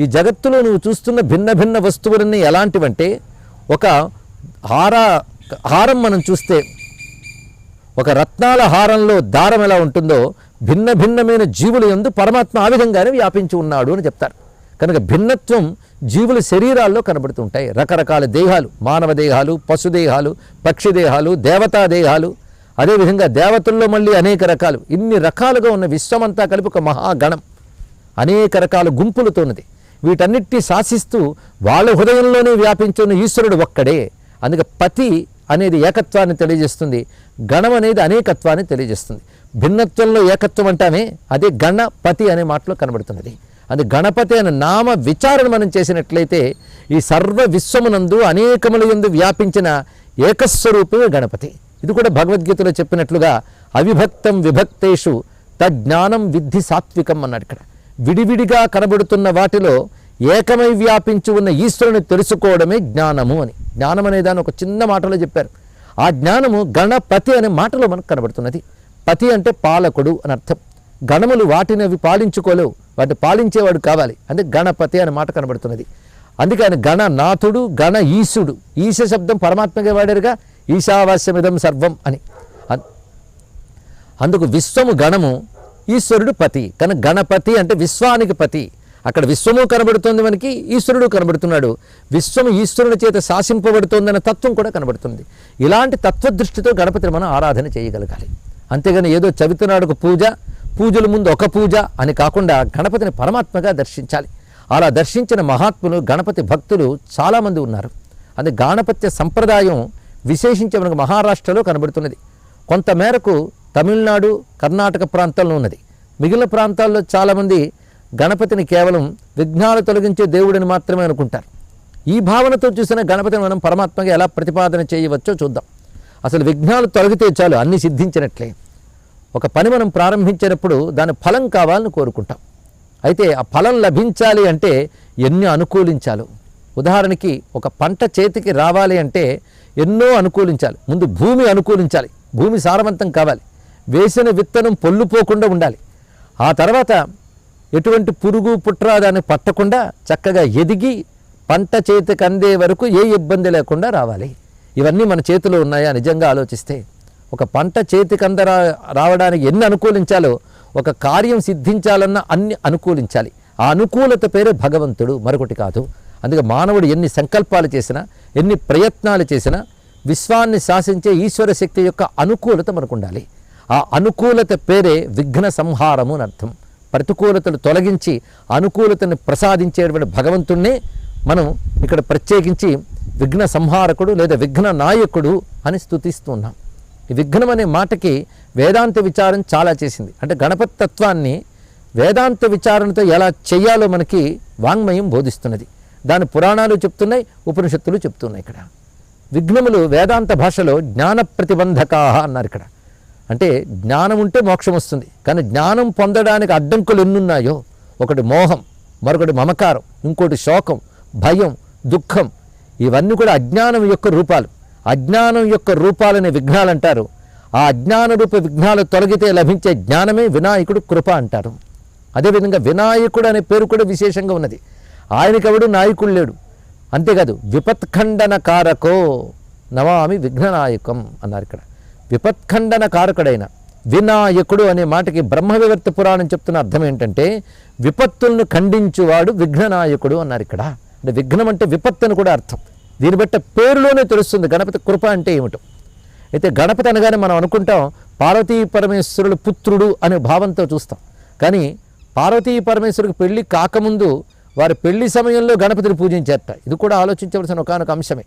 ఈ జగత్తులో నువ్వు చూస్తున్న భిన్న భిన్న వస్తువులన్నీ ఎలాంటివంటే ఒక హార హారం మనం చూస్తే ఒక రత్నాల హారంలో దారం ఎలా ఉంటుందో భిన్న భిన్నమైన జీవుల యందు పరమాత్మ ఆ విధంగానే వ్యాపించి ఉన్నాడు అని చెప్తారు. కనుక భిన్నత్వం జీవుల శరీరాల్లో కనబడుతుంటాయి. రకరకాల దేహాలు మానవ దేహాలు పశుదేహాలు పక్షి దేహాలు దేవతా దేహాలు అదేవిధంగా దేవతల్లో మళ్ళీ అనేక రకాలు. ఇన్ని రకాలుగా ఉన్న విశ్వమంతా కలిపి ఒక మహాగణం. అనేక రకాల గుంపులతో ఉన్నది వీటన్నిటిని శాసిస్తూ వాళ్ళ హృదయంలోనే వ్యాపించున్న ఈశ్వరుడు ఒక్కడే. అందుకే పతి అనేది ఏకత్వాన్ని తెలియజేస్తుంది. గణం అనేది అనేకత్వాన్ని తెలియజేస్తుంది. భిన్నత్వంలో ఏకత్వం అంటామే అదే గణపతి అనే మాటలో కనబడుతున్నది. అది గణపతి అనే నామ విచారణ మనం చేసినట్లయితే ఈ సర్వ విశ్వమునందు అనేకముల యందు వ్యాపించిన ఏకస్వరూపమే గణపతి. ఇది కూడా భగవద్గీతలో చెప్పినట్లుగా అవిభక్తం విభక్తేషు తజ్ఞానం విద్ధి సాత్వికం అన్నాడు ఇక్కడ. విడివిడిగా కనబడుతున్న వాటిలో ఏకమై వ్యాపించి ఉన్న ఈశ్వరుని తెలుసుకోవడమే జ్ఞానము అని. జ్ఞానం అనే దాన్ని ఒక చిన్న మాటలో చెప్పారు. ఆ జ్ఞానము గణపతి అనే మాటలో మనకు కనబడుతున్నది. పతి అంటే పాలకుడు అని అర్థం. గణములు వాటిని అవి పాలించుకోలేవు. వాటిని పాలించేవాడు కావాలి. అంటే గణపతి అనే మాట కనబడుతున్నది. అందుకే ఆయన గణనాథుడు గణ ఈశుడు ఈశ శబ్దం పరమాత్మగా వాడారుగా. ఈశావాస్యమిదం సర్వం అని అందుకు విశ్వము గణము ఈశ్వరుడు పతి. కనుక గణపతి అంటే విశ్వానికి పతి. అక్కడ విశ్వము కనబడుతుంది మనకి ఈశ్వరుడు కనబడుతున్నాడు. విశ్వము ఈశ్వరుని చేత శాసింపబడుతోందన్న తత్వం కూడా కనబడుతుంది. ఇలాంటి తత్వదృష్టితో గణపతిని మనం ఆరాధన చేయగలగాలి. అంతేగాని ఏదో చవితనాడుకు పూజ పూజల ముందు ఒక పూజ అని కాకుండా గణపతిని పరమాత్మగా దర్శించాలి. అలా దర్శించిన మహాత్ములు గణపతి భక్తులు చాలామంది ఉన్నారు. అది గాణపత్య సంప్రదాయం విశేషించి మనకు మహారాష్ట్రలో కనబడుతున్నది. కొంత మేరకు తమిళనాడు కర్ణాటక ప్రాంతాల్లో ఉన్నది. మిగిలిన ప్రాంతాల్లో చాలామంది గణపతిని కేవలం విఘ్నాలు తొలగించే దేవుడిని మాత్రమే అనుకుంటారు. ఈ భావనతో చూసిన గణపతిని మనం పరమాత్మగా ఎలా ప్రతిపాదన చేయవచ్చో చూద్దాం. అసలు విఘ్నాలు తొలగితే చాలు అన్ని సిద్ధించినట్లే. ఒక పని మనం ప్రారంభించినప్పుడు దాని ఫలం కావాలని కోరుకుంటాం. అయితే ఆ ఫలం లభించాలి అంటే ఎన్ని అనుకూలించాలో. ఉదాహరణకి ఒక పంట చేతికి రావాలి అంటే ఎన్నో అనుకూలించాలి. ముందు భూమి అనుకూలించాలి. భూమి సారవంతం కావాలి. వేసిన విత్తనం పొల్లుపోకుండా ఉండాలి. ఆ తర్వాత ఎటువంటి పురుగు పుట్ర దాన్ని పట్టకుండా చక్కగా ఎదిగి పంట చేతికి అందే వరకు ఏ ఇబ్బంది లేకుండా రావాలి. ఇవన్నీ మన చేతిలో ఉన్నాయా? నిజంగా ఆలోచిస్తే ఒక పంట చేతికి అందరా రావడానికి ఎన్ని అనుకూలించాలో ఒక కార్యం సిద్ధించాలన్నా అన్ని అనుకూలించాలి. ఆ అనుకూలత పేరే భగవంతుడు మరొకటి కాదు. అందుకే మానవుడు ఎన్ని సంకల్పాలు చేసినా ఎన్ని ప్రయత్నాలు చేసినా విశ్వాన్ని శాసించే ఈశ్వర శక్తి యొక్క అనుకూలత మనకు ఉండాలి ఆ అనుకూలత పేరే విఘ్న సంహారము అని అర్థం. ప్రతికూలతలు తొలగించి అనుకూలతను ప్రసాదించేటువంటి భగవంతుణ్ణే మనం ఇక్కడ ప్రత్యేకించి విఘ్న సంహారకుడు లేదా విఘ్న నాయకుడు అని స్తుతిస్తున్నాం ఈ విఘ్నం అనే మాటకి వేదాంత విచారం చాలా చేసింది. అంటే గణపతి తత్వాన్ని వేదాంత విచారణతో ఎలా చేయాలో మనకి వాంగ్మయం బోధిస్తున్నది. దాని పురాణాలు చెప్తున్నాయి ఉపనిషత్తులు చెప్తున్నాయి ఇక్కడ. విఘ్నములు వేదాంత భాషలో జ్ఞాన ప్రతిబంధకా అన్నారు ఇక్కడ. అంటే జ్ఞానం ఉంటే మోక్షం వస్తుంది. కానీ జ్ఞానం పొందడానికి అడ్డంకులు ఎన్నున్నాయో? ఒకటి మోహం మరొకటి మమకారం ఇంకోటి శోకం భయం దుఃఖం. ఇవన్నీ కూడా అజ్ఞానం యొక్క రూపాలు. అజ్ఞానం యొక్క రూపాలనే విఘ్నాలు అంటారు. ఆ అజ్ఞాన రూప విఘ్నాలు తొలగితే లభించే జ్ఞానమే వినాయకుడు కృప అంటారు. అదేవిధంగా వినాయకుడు అనే పేరు కూడా విశేషంగా ఉన్నది. ఆయనకెవడు? నాయకుడు లేడు. అంతేకాదు విపత్ఖండన కారకో నమామి విఘ్ననాయకం అన్నారు ఇక్కడ. విపత్ఖండన కారకుడైన వినాయకుడు అనే మాటకి బ్రహ్మవివర్త పురాణం చెప్తున్న అర్థం ఏంటంటే విపత్తులను ఖండించువాడు విఘ్ననాయకుడు అన్నారు ఇక్కడ. అంటే విఘ్నం అంటే విపత్తు అని కూడా అర్థం. దీన్ని బట్టి పేరులోనే తెలుస్తుంది. గణపతి కృప అంటే ఏమిటో. అయితే గణపతి అనగానే మనం అనుకుంటాం పార్వతీ పరమేశ్వరుడు పుత్రుడు అనే భావంతో చూస్తాం. కానీ పార్వతీ పరమేశ్వరుడికి పెళ్ళి కాకముందు వారి పెళ్ళి సమయంలో గణపతిని పూజించేట. ఇది కూడా ఆలోచించవలసిన ఒకనొక అంశమే.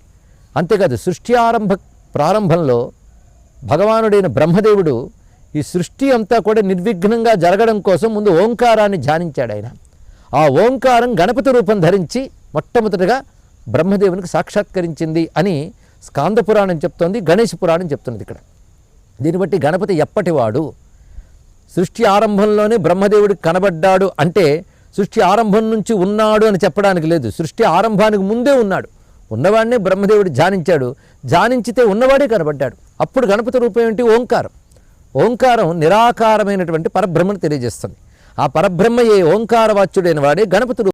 అంతేకాదు సృష్టి ఆరంభ ప్రారంభంలో భగవానుడైన బ్రహ్మదేవుడు ఈ సృష్టి అంతా కూడా నిర్విఘ్నంగా జరగడం కోసం ముందు ఓంకారాన్ని ధ్యానించాడు ఆయన. ఆ ఓంకారం గణపతి రూపం ధరించి మొట్టమొదటిగా బ్రహ్మదేవునికి సాక్షాత్కరించింది అని స్కాంద పురాణం చెప్తోంది గణేష్ పురాణం చెప్తున్నది ఇక్కడ. దీన్ని బట్టి గణపతి ఎప్పటివాడు? సృష్టి ఆరంభంలోనే బ్రహ్మదేవుడికి కనబడ్డాడు అంటే సృష్టి ఆరంభం నుంచి ఉన్నాడు అని చెప్పడానికి లేదు. సృష్టి ఆరంభానికి ముందే ఉన్నాడు. ఉన్నవాడినే బ్రహ్మదేవుడు ధ్యానించాడు. ధ్యానించితే ఉన్నవాడే కనబడ్డాడు. అప్పుడు గణపతి రూపం ఏంటి ఓంకారం. ఓంకారం నిరాకారమైనటువంటి పరబ్రహ్మను తెలియజేస్తుంది. ఆ పరబ్రహ్మయే ఓంకారవాచ్యుడైన వాడే గణపతి రూపం